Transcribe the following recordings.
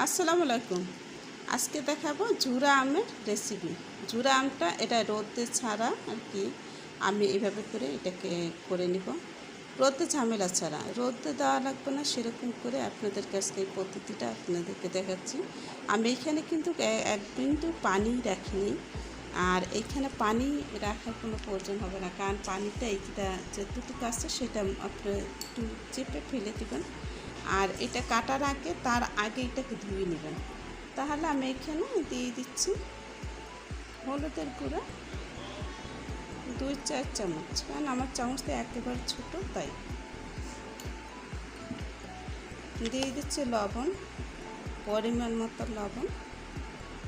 আসসালামু আলাইকুম। আজকে দেখাবো জুরা আমের রেসিপি জুরা আমটা এটা রোদে ছাড়া আর কি আমি এভাবে করে এটাকে করে নিব। রোদে ঝামেলা ছাড়া। রোদে দেওয়া লাগবে না, সেরকম করে আপনাদের কাছে এই পদ্ধতিটা আপনাদেরকে দেখাচ্ছি। আমি এখানে কিন্তু এক বিন্দু পানি রাখিনি। আর এইখানে পানি রাখার কোনো প্রয়োজন হবে না। কারণ পানিটা এইটা যেটুকু আছে সেটা আপনি একটু চেপে ফেলে দেবেন। আর এটা কাটার আগে তার আগে এটাকে ধুয়ে নেবেন। তাহলে আমি এখানে দিয়ে দিচ্ছি হলুদের গুঁড়া, দুই চার চামচ। কারণ আমার চামচটা একেবারে ছোটো, তাই। দিয়ে দিচ্ছি লবণ, পরিমাণ মতো লবণ।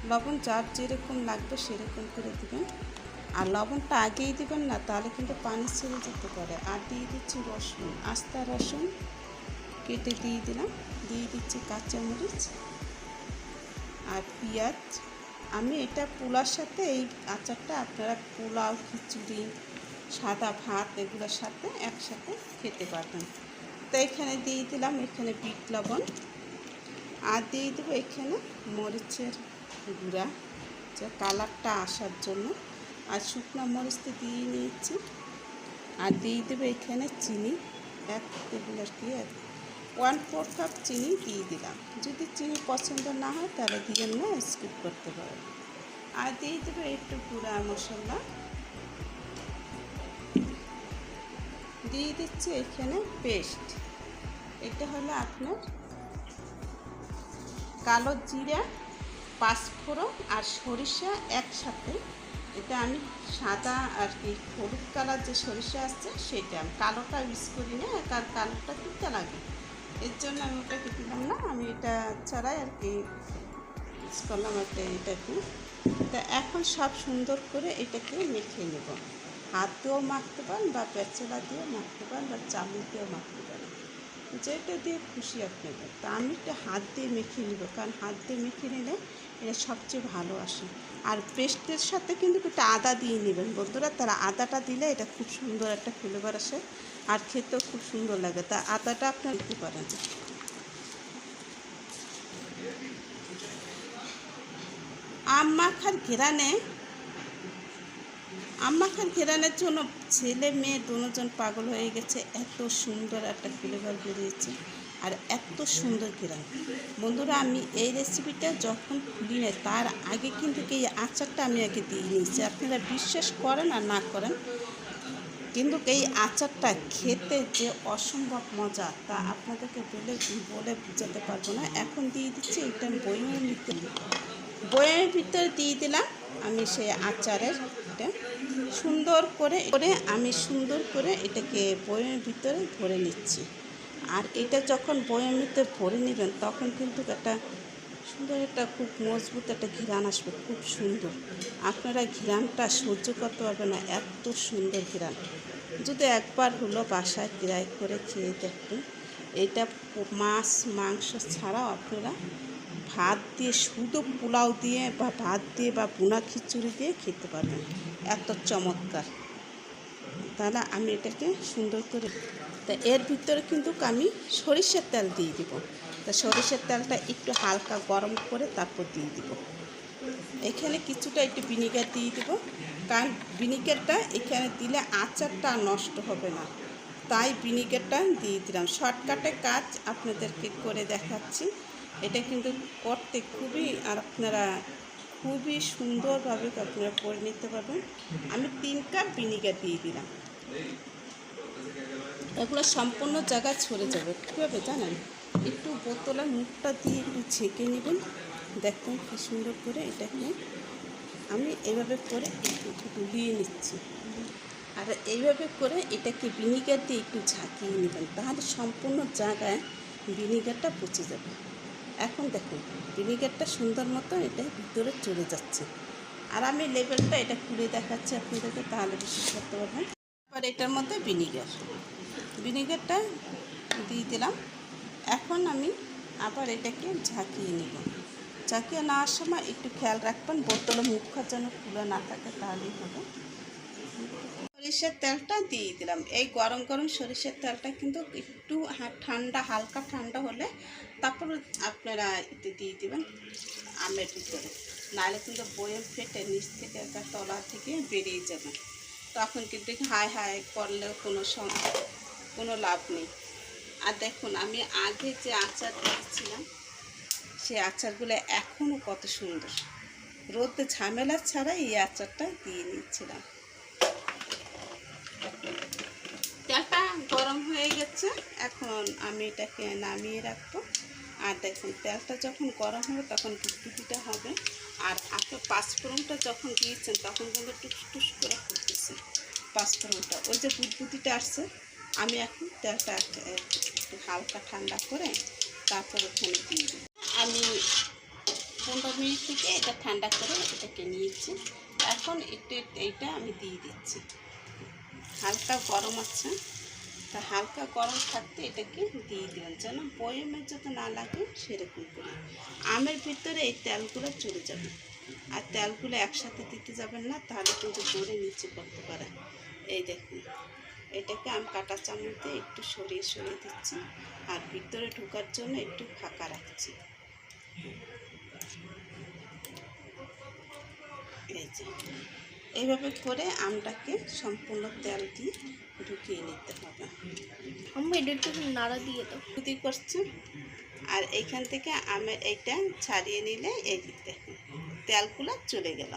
লবণ যার যেরকম লাগবে সেরকম করে দেবেন। আর লবণটা আগেই দেবেন না, তাহলে কিন্তু পানি ছেড়ে যেতে পারে। আর দিয়ে দিচ্ছি রসুন, আস্তা রসুন। কেটে দিয়ে দিলাম। দিয়ে দিচ্ছি কাঁচামরিচ আর পেঁয়াজ। আমি এটা পোলার সাথে, এই আচারটা আপনারা পোলাও, খিচুড়ি, সাদা ভাত এগুলোর সাথে একসাথে খেতে পারবেন। তো এখানে দিয়ে দিলাম এখানে বিট লবণ। আর দিয়ে দেবো এখানে মরিচের গুঁড়া। যে কালারটা আসার জন্য। আর শুকনো মরিচটা দিয়ে নিয়েছি। আর দিয়ে দেবো এখানে চিনি। এক টেবিল আর কি ওয়ান ফোর কাপ চিনি দিয়ে দিলাম। যদি চিনি পছন্দ না হয়, তাহলে দিয়ে না স্কিপ করতে পারেন আর দিয়ে দেবো একটু গুঁড়া মশলা। দিয়ে দিচ্ছি এখানে পেস্ট এটা হলো আপনার কালো জিরা, পাঁচফোড়ন আর সরিষা একসাথে। এটা আমি সাদা আর কি হলুদ কালার যে সরিষা আছে, সেটা আমি কালোটা ইউজ করি না কার কালোটা তিতা লাগে। এর জন্য আমি ওটাকে দিলাম না, আমি এটা ছাড়াই আর কি করলাম একটা এটাকে। তা এখন সব সুন্দর করে এটাকে মেখে নেব। হাত দিয়েও মাখতে পারেন বা পেঁচলা দিয়েও মাখতে পারেন বা চামচ দিয়েও মাখতে পারেন। যেটা দিয়ে খুশি আপনাদের। তা আমি একটা হাত দিয়ে মেখে নেব, কারণ হাত দিয়ে মেখে নিলে এটা সবচেয়ে ভালো আসে। আর পেস্টের সাথে কিন্তু একটু আদা দিয়ে নেবেন। বন্ধুরা, তারা আদাটা দিলে এটা খুব সুন্দর একটা ফ্লেভার আসে। আর খেতেও খুব সুন্দর লাগে। তা আদাটা আপনার দিতে পারেন। আম মাখার ঘেরানে, আম মাখার ঘেরানের জন্য ছেলে মেয়ে দুজন পাগল হয়ে গেছে। এত সুন্দর একটা ফ্লেভার বেরিয়েছে। আর এত সুন্দর ঘেরান। বন্ধুরা, আমি এই রেসিপিটা যখন খুলি না তার আগে কিন্তু এই আচারটা আমি আগে দিয়ে নিয়েছি। আপনারা বিশ্বাস করেন আর না করেন কিন্তু এই আচারটা খেতে যে অসম্ভব মজা, তা আপনাদেরকে বলে বলে বোঝাতে পারব না। এখন দিয়ে দিচ্ছি, এটা বইয়ের ভিতরে। বইয়ের ভিতরে দিয়ে দিলাম আমি সেই আচারের এটা। সুন্দর করে করে আমি সুন্দর করে এটাকে বইয়ের ভিতরে ভরে নিচ্ছি। আর এটা যখন বইয়ের ভিতরে ভরে নেবেন, তখন কিন্তু একটা সুন্দর একটা, খুব মজবুত একটা ঘিরান আসবে, খুব সুন্দর। আপনারা ঘিরানটা সহ্য করতে পারবেন না, এত সুন্দর ঘিরান। যদি একবার হলো বাসায় কিরাই করে খেয়ে দেখবেন এটা মাছ, মাংস ছাড়াও আপনারা ভাত দিয়ে, শুধু পোলাও দিয়ে বা ভাত দিয়ে বা বুনা খিচুড়ি দিয়ে খেতে পারবেন। এত চমৎকার। তাহলে আমি এটাকে সুন্দর করে, তা এর ভিতরে কিন্তু আমি সরিষার তেল দিয়ে দিব। তা সরিষার তেলটা একটু হালকা গরম করে তারপর দিয়ে দিব। এখানে কিছুটা একটু ভিনিগার দিয়ে দিব, কারণ ভিনিগারটা এখানে দিলে আচারটা নষ্ট হবে না। তাই ভিনিগারটা দিয়ে দিলাম। শর্টকাটে কাজ আপনাদেরকে করে দেখাচ্ছি। এটা কিন্তু করতে খুবই আর আপনারা খুবই সুন্দরভাবে আপনারা করে নিতে পারবেন। আমি তিন কাপ ভিনিগার দিয়ে দিলাম। এগুলো সম্পূর্ণ জায়গায় ছড়ে যাবে। কীভাবে জানেন? একটু বোতলের মুখটা দিয়ে একটু ছেঁকে নেবেন। দেখুন কী সুন্দর করে এটাকে আমি এভাবে করে একটু ডুবিয়ে নিচ্ছি। আর এইভাবে করে এটাকে ভিনিগার দিয়ে একটু ঝাঁকিয়ে নেবেন, তাহলে সম্পূর্ণ জায়গায় ভিনিগারটা পচে যাবে। এখন দেখুন, ভিনিগারটা সুন্দর মতো এটা ভিতরে চলে যাচ্ছে। আর আমি লেবেলটা এটা খুলে দেখাচ্ছি আপনাদেরকে, তাহলে বিশ্বাস করতে পারবেন। আবার এটার মধ্যে ভিনিগার, ভিনিগারটা দিয়ে দিলাম। এখন আমি আবার এটাকে ঝাঁকিয়ে নেব। ঝাঁকিয়ে নেওয়ার সময় একটু খেয়াল রাখবেন, বোতলে মুখটা যেন খুলে না থাকে তাহলেই হবে। সরিষার তেলটা দিয়ে দিলাম। এই গরম গরম সরিষার তেলটা কিন্তু একটু ঠান্ডা, হালকা ঠান্ডা হলে তারপর আপনারা এতে দিয়ে দেবেন আমের ভিতরে। নাহলে কিন্তু বয়েম ফেটে নিচ থেকে একটা তলা থেকে বেরিয়ে যাবে। তখন কিন্তু হাই হাই করলেও কোনো কোনো লাভ নেই। আর দেখুন, আমি আগে যে আচার দিয়েছিলাম, সেই আচারগুলো এখনও কত সুন্দর। রোদে ঝামেলা ছাড়া এই আচারটা দিয়ে নিচ্ছিলাম তেলটা গরম হয়ে গেছে, এখন আমি এটাকে নামিয়ে রাখব। আর দেখুন, তেলটা যখন গরম হবে তখন বুটবুটিটা হবে। আর আপনি পাঁচফোড়নটা যখন দিয়েছেন, তখন কিন্তু টুস করে করতেছে পাঁচফোড়নটা। ওই যে বুটবুটিটা আসছে, আমি এখন তেলটা একটা- হালকা ঠান্ডা করে তারপর ওখানে দিয়ে দিই আমি পনেরো মিনিট থেকে এটা ঠান্ডা করে এটাকে নিয়েছি। এখন একটু এইটা আমি দিয়ে দিচ্ছি। হালকা গরম আছে। তা হালকা গরম থাকতে এটাকে দিয়ে দেবেন যেন বয়মে যাতে না লাগে সেরকম করে। আমের ভিতরে এই তেলগুলো চলে যাবে। আর তেলগুলো একসাথে দিতে যাবেন না, তাহলে কিন্তু গড়ে নিচে করতে পারে। এই দেখুন। এটাকে আমি কাটা চামচ দিয়ে একটু সরিয়ে সরিয়ে দিচ্ছি আর ভিতরে ঢোকার জন্য একটু ফাঁকা রাখছি। এই যে। এইভাবে করে আমটাকে সম্পূর্ণ তেল দিয়ে ঢুকিয়ে নিতে হবে। আমি একটু নাড়া দিয়ে তো ক্ষতি করছে। আর এইখান থেকে আমের এইটা ছাড়িয়ে নিলে এই তেলগুলো চলে গেল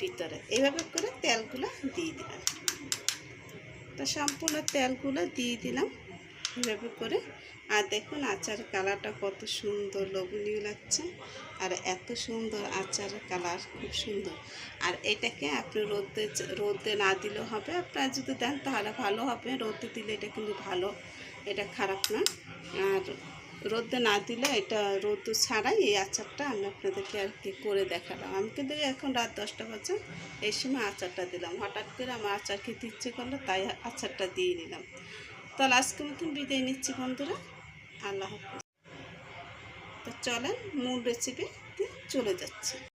ভিতরে। এইভাবে করে তেলগুলো দিয়ে দিলাম। তো সম্পূর্ণ তেলগুলো দিয়ে দিলাম এভাবে করে। আর দেখুন আচার কালারটা কত সুন্দর, লোভনীয় লাগছে। আর এত সুন্দর আচার কালার, খুব সুন্দর। আর এটাকে আপনি রোদে রোদে না দিলেও হবে। আপনারা যদি দেন তাহলে ভালো হবে। রোদে দিলে এটা কিন্তু ভালো, এটা খারাপ না। আর রোদে না দিলে এটা রোদ ছাড়াই এই আচারটা আমি আপনাদেরকে আর কি করে দেখালাম। আমি কিন্তু এখন রাত দশটা বাজে, এই সময় আচারটা দিলাম। হঠাৎ করে আমার আচার খেতে ইচ্ছে করল, তাই আচারটা দিয়ে নিলাম। তাহলে আজকে মতন বিদায় নিচ্ছি বন্ধুরা। আল্লাহ হাফিজ। তো চলেন, মূল রেসিপি চলে যাচ্ছে।